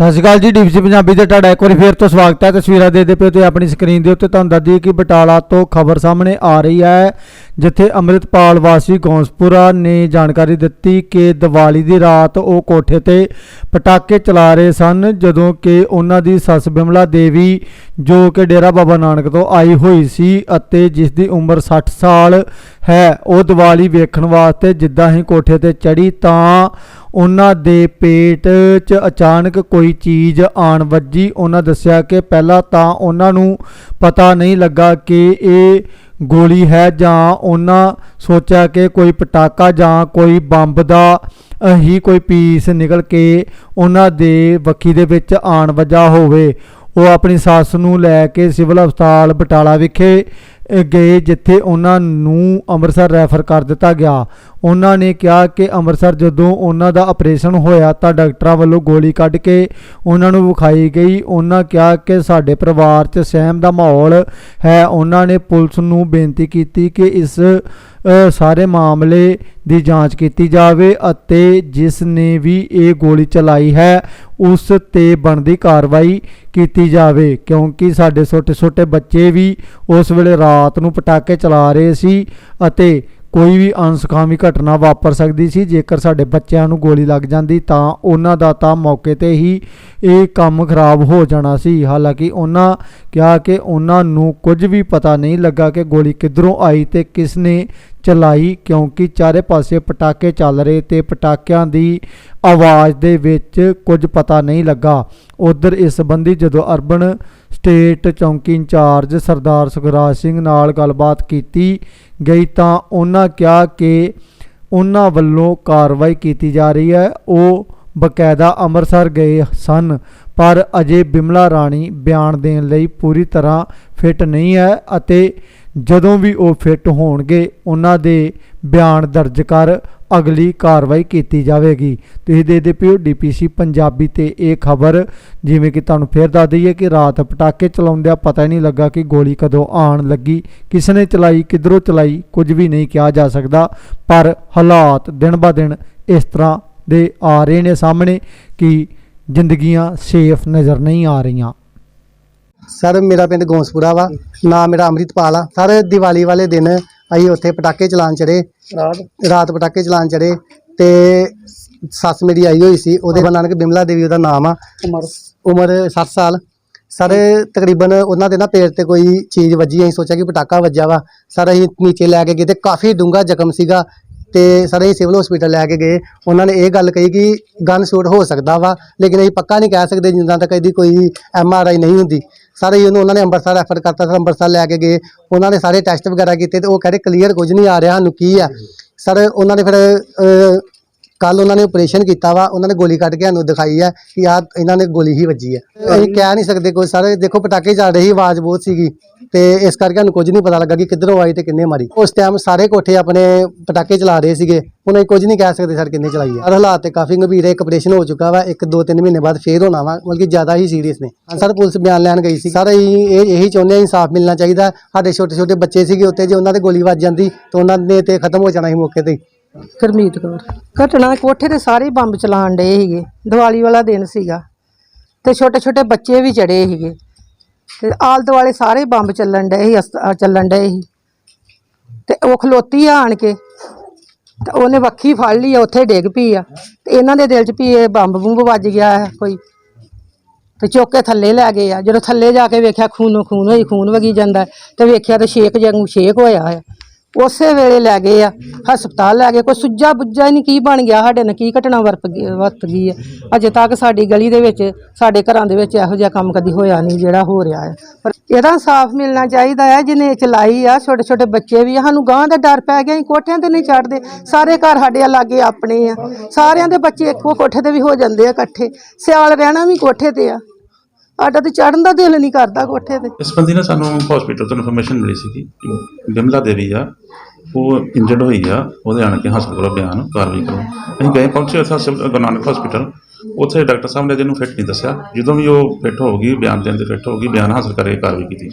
ਸਤਿ ਸ਼੍ਰੀ ਅਕਾਲ ਜੀ ਡੀਬੀਸੀ ਪੰਜਾਬੀ ਤੇ ਤੁਹਾਡਾ ਇੱਕ ਵਾਰੀ ਫੇਰ ਤੋਂ ਸਵਾਗਤ ਹੈ। ਤਸਵੀਰਾਂ ਦੇਖਦੇ ਪਏ ਤੇ ਆਪਣੀ ਸਕਰੀਨ ਦੇ ਉੱਤੇ ਤੁਹਾਨੂੰ ਦੱਸ ਦਈਏ ਕਿ ਬਟਾਲਾ ਤੋਂ ਖਬਰ ਸਾਹਮਣੇ ਆ ਰਹੀ ਹੈ, ਜਿੱਥੇ ਅੰਮ੍ਰਿਤਪਾਲ ਵਾਸੀ ਗੌਂਸਪੁਰਾ ਨੇ ਜਾਣਕਾਰੀ ਦਿੱਤੀ ਕਿ ਦੀਵਾਲੀ ਦੀ ਰਾਤ ਉਹ ਕੋਠੇ ਤੇ ਪਟਾਕੇ ਚਲਾ ਰਹੇ ਸਨ, ਜਦੋਂ ਕਿ ਉਹਨਾਂ ਦੀ ਸੱਸ ਬਿਮਲਾ ਦੇਵੀ, ਜੋ ਕਿ ਡੇਰਾ ਬਾਬਾ ਨਾਨਕ ਤੋਂ ਆਈ ਹੋਈ ਸੀ ਅਤੇ ਜਿਸ ਦੀ ਉਮਰ 60 ਸਾਲ ਹੈ, ਉਹ ਦੀਵਾਲੀ ਵੇਖਣ ਵਾਸਤੇ ਜਿੱਦਾਂ ਹੀ ਕੋਠੇ ਤੇ ਚੜੀ ਤਾਂ ਉਹਨਾਂ ਦੇ ਪੇਟ 'ਚ ਅਚਾਨਕ ਕੋਈ ਚੀਜ਼ ਆਣ ਵੱਜੀ। ਉਹਨਾਂ ਦੱਸਿਆ ਕਿ ਪਹਿਲਾਂ ਤਾਂ ਉਹਨਾਂ ਨੂੰ ਪਤਾ ਨਹੀਂ ਲੱਗਾ ਕਿ ਇਹ ਗੋਲੀ ਹੈ ਜਾਂ ਉਹਨਾਂ ਸੋਚਿਆ ਕਿ ਕੋਈ ਪਟਾਕਾ ਜਾਂ ਕੋਈ ਬੰਬ ਦਾ ਅ, ਹੀ ਕੋਈ ਪੀਸ ਨਿਕਲ ਕੇ ਉਹਨਾਂ ਦੇ ਵੱਖੀ ਦੇ ਵਿੱਚ ਆਣ ਵੱਜਾ ਹੋਵੇ। ਉਹ ਆਪਣੀ ਸੱਸ ਨੂੰ ਲੈ ਕੇ ਸਿਵਲ ਹਸਪਤਾਲ ਬਟਾਲਾ ਵਿਖੇ ਗਏ ਜਿੱਥੇ ਉਹਨਾਂ ਨੂੰ ਅੰਮ੍ਰਿਤਸਰ ਰੈਫਰ ਕਰ ਦਿੱਤਾ ਗਿਆ। ਉਹਨਾਂ ਨੇ ਕਿਹਾ ਕਿ ਅੰਮ੍ਰਿਤਸਰ ਜਦੋਂ ਉਹਨਾਂ ਦਾ ਆਪਰੇਸ਼ਨ ਹੋਇਆ ਤਾਂ ਡਾਕਟਰਾਂ ਵੱਲੋਂ ਗੋਲੀ ਕੱਢ ਕੇ ਉਹਨਾਂ ਨੂੰ ਵਿਖਾਈ ਗਈ। ਉਹਨਾਂ ਕਿਹਾ ਕਿ ਸਾਡੇ ਪਰਿਵਾਰ 'ਚ ਸਹਿਮ ਦਾ ਮਾਹੌਲ ਹੈ। ਉਹਨਾਂ ਨੇ ਪੁਲਿਸ ਨੂੰ ਬੇਨਤੀ ਕੀਤੀ ਕਿ ਇਸ ਸਾਰੇ ਮਾਮਲੇ ਦੀ ਜਾਂਚ ਕੀਤੀ ਜਾਵੇ ਅਤੇ ਜਿਸ ਨੇ ਵੀ ਇਹ ਗੋਲੀ ਚਲਾਈ ਹੈ ਉਸ ਤੇ ਬਣਦੀ ਕਾਰਵਾਈ ਕੀਤੀ ਜਾਵੇ, ਕਿਉਂਕਿ ਸਾਡੇ ਛੋਟੇ ਛੋਟੇ ਬੱਚੇ ਵੀ ਉਸ ਵੇਲੇ ਰਾਤ ਨੂੰ ਪਟਾਕੇ ਚਲਾ ਰਹੇ ਸੀ ਅਤੇ ਕੋਈ ਵੀ ਅਨਸੁਖਾਵੀ ਘਟਨਾ ਵਾਪਰ ਸਕਦੀ ਸੀ। ਜੇਕਰ ਸਾਡੇ ਬੱਚਿਆਂ ਨੂੰ ਗੋਲੀ ਲੱਗ ਜਾਂਦੀ ਤਾਂ ਉਹਨਾਂ ਦਾ ਤਾਂ ਮੌਕੇ ਤੇ ਹੀ ਇਹ ਕੰਮ ਖਰਾਬ ਹੋ ਜਾਣਾ ਸੀ। ਹਾਲਾਂਕਿ ਉਹਨਾਂ ਕਿਹਾ ਕਿ ਉਹਨਾਂ ਨੂੰ ਕੁਝ ਵੀ ਪਤਾ ਨਹੀਂ ਲੱਗਾ ਕਿ ਗੋਲੀ ਕਿੱਧਰੋਂ ਆਈ ਤੇ ਕਿਸ ਨੇ ਚਲਾਈ ਕਿਉਂਕਿ ਚਾਰੇ ਪਾਸੇ ਪਟਾਕੇ ਚੱਲ ਰਹੇ ਤੇ ਪਟਾਕਿਆਂ ਦੀ ਆਵਾਜ਼ ਦੇ ਵਿੱਚ ਕੁਝ ਪਤਾ ਨਹੀਂ ਲੱਗਾ। ਉਧਰ ਇਸ ਸੰਬੰਧੀ ਜਦੋਂ ਅਰਬਨ ਸਟੇਟ ਚੌਂਕੀ ਇੰਚਾਰਜ ਸਰਦਾਰ ਸੁਖਰਾਜ ਸਿੰਘ ਨਾਲ ਗੱਲਬਾਤ ਕੀਤੀ ਗਈ ਤਾਂ ਉਹਨਾਂ ਕਿਹਾ ਕਿ ਉਹਨਾਂ ਵੱਲੋਂ ਕਾਰਵਾਈ ਕੀਤੀ ਜਾ ਰਹੀ ਹੈ। ਉਹ ਬਕਾਇਦਾ ਅੰਮ੍ਰਿਤਸਰ ਗਏ ਸਨ, ਪਰ ਅਜੇ ਬਿਮਲਾ ਰਾਣੀ ਬਿਆਨ ਦੇਣ ਲਈ ਪੂਰੀ ਤਰ੍ਹਾਂ ਫਿੱਟ ਨਹੀਂ ਹੈ ਅਤੇ ਜਦੋਂ ਵੀ ਉਹ ਫਿੱਟ ਹੋਣਗੇ, ਉਹਨਾਂ ਦੇ ਬਿਆਨ ਦਰਜ ਕਰ ਅਗਲੀ ਕਾਰਵਾਈ ਕੀਤੀ ਜਾਵੇਗੀ। ਤੁਸੀਂ ਦੇਖਦੇ ਪਿਓ ਡੀਪੀਸੀ ਪੰਜਾਬੀ ਤੇ ਇਹ ਖਬਰ, ਜਿਵੇਂ ਕਿ ਤੁਹਾਨੂੰ ਫੇਰ ਦੱਸ ਦਈਏ ਕਿ ਰਾਤ ਪਟਾਕੇ ਚਲਾਉਂਦਿਆਂ ਪਤਾ ਹੀ ਨਹੀਂ ਲੱਗਾ ਕਿ ਗੋਲੀ ਕਦੋਂ ਆਣ ਲੱਗੀ ਕਿਸ ਨੇ ਚਲਾਈ, ਕਿੱਧਰੋਂ ਚਲਾਈ, ਕੁਝ ਵੀ ਨਹੀਂ ਕਿਹਾ ਜਾ ਸਕਦਾ। ਪਰ ਹਾਲਾਤ ਦਿਨ ਬਾ ਦਿਨ ਇਸ ਤਰ੍ਹਾਂ ਦੇ ਆ ਰਹੇ ਨੇ ਸਾਹਮਣੇ ਕਿ ਜ਼ਿੰਦਗੀਆਂ ਸੇਫ ਨਜ਼ਰ ਨਹੀਂ ਆ ਰਹੀਆਂ। ਸਰ ਮੇਰਾ ਪਿੰਡ ਗੌਂਸਪੁਰਾ ਵਾ। ਨਾਮ ਮੇਰਾ ਅੰਮ੍ਰਿਤਪਾਲ ਆ। ਸਰ ਦੀਵਾਲੀ ਵਾਲੇ ਦਿਨ ਅਸੀਂ ਉੱਥੇ ਪਟਾਕੇ ਚਲਾਉਣ ਚੜੇ ਰਾਤ? ਰਾਤ ਪਟਾਕੇ ਚਲਾਉਣ ਚੜੇ ਤੇ ਸੱਸ ਮੇਰੀ ਆਈ ਹੋਈ ਸੀ। ਉਹਦੇ ਬਾਬਾ ਨਾਨਕ ਬਿਮਲਾ ਦੇਵੀ ਉਹਦਾ ਨਾਮ ਆ। ਉਮਰ? ਉਮਰ 60 ਸਾਲ। ਸਰ ਤਕਰੀਬਨ ਉਹਨਾਂ ਦੇ ਨਾ ਪੇਟ ਤੇ ਕੋਈ ਚੀਜ਼ ਵੱਜੀ। ਅਸੀਂ ਸੋਚਿਆ ਕਿ ਪਟਾਕਾ ਵੱਜਾ ਵਾ। ਸਰ ਅਸੀਂ ਨੀਚੇ ਲੈ ਕੇ ਗਏ ਤੇ ਕਾਫੀ ਡੂੰਘਾ ਜ਼ਖਮ ਸੀਗਾ ਤੇ ਸਰ ਅਸੀਂ ਸਿਵਲ ਹਸਪੀਟਲ ਲੈ ਕੇ ਗਏ। ਉਹਨਾਂ ਨੇ ਇਹ ਗੱਲ ਕਹੀ ਕਿ ਗਨ ਸ਼ੂਟ ਹੋ ਸਕਦਾ ਵਾ ਲੇਕਿਨ ਅਸੀਂ ਪੱਕਾ ਨਹੀਂ ਕਹਿ ਸਕਦੇ ਜਿੰਨਾ ਤੱਕ ਇਹਦੀ ਕੋਈ ਐਮ ਆਰ ਆਈ ਨਹੀਂ ਹੁੰਦੀ। ਸਾਰੇ ਉਹਨੂੰ ਉਹਨਾਂ ਨੇ ਅੰਮ੍ਰਿਤਸਰ ਰੈਫਰ ਕਰਤਾ ਸਰ ਅੰਮ੍ਰਿਤਸਰ ਲੈ ਕੇ ਗਏ। ਉਹਨਾਂ ਨੇ ਸਾਰੇ ਟੈਸਟ ਵਗੈਰਾ ਕੀਤੇ ਤੇ ਉਹ ਕਹਿੰਦੇ ਕਲੀਅਰ ਕੁਝ ਨਹੀਂ ਆ ਰਿਹਾ ਸਾਨੂੰ ਕੀ ਆ? ਸਰ ਉਹਨਾਂ ਨੇ ਫਿਰ ਕੱਲ ਉਹਨਾਂ ਨੇ ਆਪਰੇਸ਼ਨ ਕੀਤਾ ਵਾ ਉਹਨਾਂ ਨੇ ਗੋਲੀ ਕੱਢ ਕੇ ਸਾਨੂੰ ਦਿਖਾਈ ਹੈ ਕਿ ਆ ਇਹਨਾਂ ਨੇ ਗੋਲੀ ਹੀ ਵੱਜੀ ਹੈ ਅਸੀਂ ਕਹਿ ਨਹੀਂ ਸਕਦੇ ਕੋਈ ਸਰ ਦੇਖੋ ਪਟਾਕੇ ਚੱਲ ਰਹੇ ਸੀ ਆਵਾਜ਼ ਬਹੁਤ ਸੀਗੀ। ਤੇ ਇਸ ਕਰਕੇ ਸਾਨੂੰ ਕੁਝ ਨਹੀਂ ਪਤਾ ਲੱਗਾ ਕਿ ਕਿੱਧਰੋਂ ਆਈ ਤੇ ਕਿੰਨੇ ਮਾਰੀ। ਉਸ ਟਾਈਮ ਸਾਰੇ ਕੋਠੇ ਆਪਣੇ ਪਟਾਕੇ ਚਲਾ ਰਹੇ ਸੀਗੇ। ਹੁਣ ਕੁਝ ਨਹੀਂ ਕਹਿ ਸਕਦੇ ਸਰ ਕਿੰਨੇ ਚਲਾਈ ਹੈ ਹਾਲਾਤ ਤੇ ਕਾਫੀ ਗੰਭੀਰ ਹੈ ਇੱਕ ਆਪਰੇਸ਼ਨ ਹੋ ਚੁੱਕਾ ਵਾ। ਇੱਕ, ਦੋ, ਤਿੰਨ ਮਹੀਨੇ ਬਾਅਦ ਫੇਰ ਹੋਣਾ ਵਾ। ਬਲਕਿ ਜ਼ਿਆਦਾ ਹੀ ਸੀਰੀਅਸ ਨੇ। ਸਰ, ਪੁਲਿਸ ਬਿਆਨ ਲੈਣ ਗਈ ਸੀ। ਸਰ ਇਹ ਇਹੀ ਚਾਹੁੰਦੇ ਹਾਂ, ਇਨਸਾਫ ਮਿਲਣਾ ਚਾਹੀਦਾ। ਸਾਡੇ ਛੋਟੇ ਛੋਟੇ ਬੱਚੇ ਸੀਗੇ ਉੱਤੇ ਜੇ ਉਹਨਾਂ ਤੇ ਗੋਲੀ ਵੱਜ ਜਾਂਦੀ ਤਾਂ ਉਹਨਾਂ ਨੇ ਤੇ ਖਤਮ ਹੋ ਜਾਣਾ ਸੀ ਮੌਕੇ ਤੇ ਹੀ। ਕੌਰ, ਘਟਨਾ ਕੋਠੇ ਤੇ ਸਾਰੇ ਬੰਬ ਚਲਾਣ ਡਏ ਸੀਗੇ। ਦੀਵਾਲੀ ਵਾਲਾ ਦਿਨ ਸੀਗਾ। ਤੇ ਛੋਟੇ ਛੋਟੇ ਬੱਚੇ ਵੀ ਚੜੇ ਸੀਗੇ। ਤੇ ਆਲ ਦੁਆਲੇ ਸਾਰੇ ਬੰਬ ਚੱਲਣ ਡਏ ਸੀ ਅਸ- ਚੱਲਣ ਡਏ ਸੀ। ਤੇ ਉਹ ਖਲੋਤੀ ਆ ਆਣ ਕੇ ਤੇ ਉਹਨੇ ਵੱਖੀ ਫੜ ਲਈ ਆ, ਉੱਥੇ ਡਿੱਗ ਪਈ ਆ। ਤੇ ਇਹਨਾਂ ਦੇ ਦਿਲ 'ਚ ਵੀ ਇਹ ਬੰਬ ਬੁੰਬ ਵੱਜ ਗਿਆ ਹੈ ਕੋਈ। ਤੇ ਚੁੱਕ ਕੇ ਥੱਲੇ ਲੈ ਗਏ ਆ। ਜਦੋਂ ਥੱਲੇ ਜਾ ਕੇ ਵੇਖਿਆ ਖੂਨੋਂ ਖੂਨ ਹੋਈ ਖੂਨ ਵਗੀ ਜਾਂਦਾ। ਤੇ ਵੇਖਿਆ ਤੇ ਛੇਕ ਵਾਂਗੂ ਛੇਕ ਹੋਇਆ ਹੈ ਉਸੇ ਵੇਲੇ ਲੈ ਗਏ ਆ ਹਸਪਤਾਲ ਲੈ ਗਏ। ਕੋਈ ਸੁੱਜਾ ਬੁੱਜਾ ਹੀ ਨਹੀਂ ਕੀ ਬਣ ਗਿਆ ਸਾਡੇ ਨਾਲ ਕੀ ਘਟਨਾ ਵਰਤ ਗਈ ਵਰਤ ਗਈ ਹੈ ਅਜੇ ਤੱਕ ਸਾਡੀ ਗਲੀ ਦੇ ਵਿੱਚ ਸਾਡੇ ਘਰਾਂ ਦੇ ਵਿੱਚ ਇਹੋ ਜਿਹਾ ਕੰਮ ਕਦੀ ਹੋਇਆ ਨਹੀਂ ਜਿਹੜਾ ਹੋ ਰਿਹਾ ਹੈ ਪਰ ਇਹਦਾ ਇਨਸਾਫ ਮਿਲਣਾ ਚਾਹੀਦਾ ਹੈ ਜਿਹਨੇ ਚਲਾਈ ਆ ਛੋਟੇ ਛੋਟੇ ਬੱਚੇ ਵੀ ਆ, ਸਾਨੂੰ ਗਾਂ ਦਾ ਡਰ ਪੈ ਗਿਆ ਅਸੀਂ ਕੋਠਿਆਂ ਤੇ ਨਹੀਂ ਚੜਦੇ ਸਾਰੇ ਘਰ ਸਾਡੇ ਲਾਗੇ ਆਪਣੇ ਆ। ਸਾਰਿਆਂ ਦੇ ਬੱਚੇ ਇੱਕੋ ਕੋਠੇ ਤੇ ਵੀ ਹੋ ਜਾਂਦੇ ਆ ਇਕੱਠੇ। ਸਿਆਲ ਰਹਿਣਾ ਵੀ ਕੋਠੇ ਤੇ ਆ। ਸਾਡਾ ਤੇ ਚੜਨ ਦਾ ਦਿਲ ਨਹੀਂ ਕਰਦਾ ਕੋਠੇ ਤੇ। ਇਸ ਸੰਬੰਧੀ ਨਾ ਸਾਨੂੰ ਹਸਪੀਟਲ ਤੋਂ ਇਨਫੋਰਮੇਸ਼ਨ ਮਿਲੀ ਸੀ ਕਿ ਬਿਮਲਾ ਦੇਵੀ ਆ, ਉਹ ਇੰਜਰਡ ਹੋਈ ਆ, ਉਹਦੇ ਆਣ ਕੇ ਹਸਪਤਾਲ ਕੋਲ ਬਿਆਨ ਕਾਰਵਾਈ ਕਰੋ। ਅਸੀਂ ਗਏ, ਪਹੁੰਚੇ ਉੱਥੇ ਸਿਵਲ ਗੁਰੂ ਨਾਨਕ ਹਸਪੀਟਲ ਉੱਥੇ ਡਾਕਟਰ ਸਾਹਿਬ ਨੇ ਜਿਹਨੂੰ ਫਿੱਟ ਨਹੀਂ ਦੱਸਿਆ, ਜਦੋਂ ਵੀ ਉਹ ਫਿੱਟ ਹੋਊਗੀ, ਬਿਆਨ ਦੇਣ ਦੇ ਫਿੱਟ ਹੋ ਗਈ ਬਿਆਨ ਹਾਸਲ ਕਰਕੇ ਕਾਰਵਾਈ ਕੀਤੀ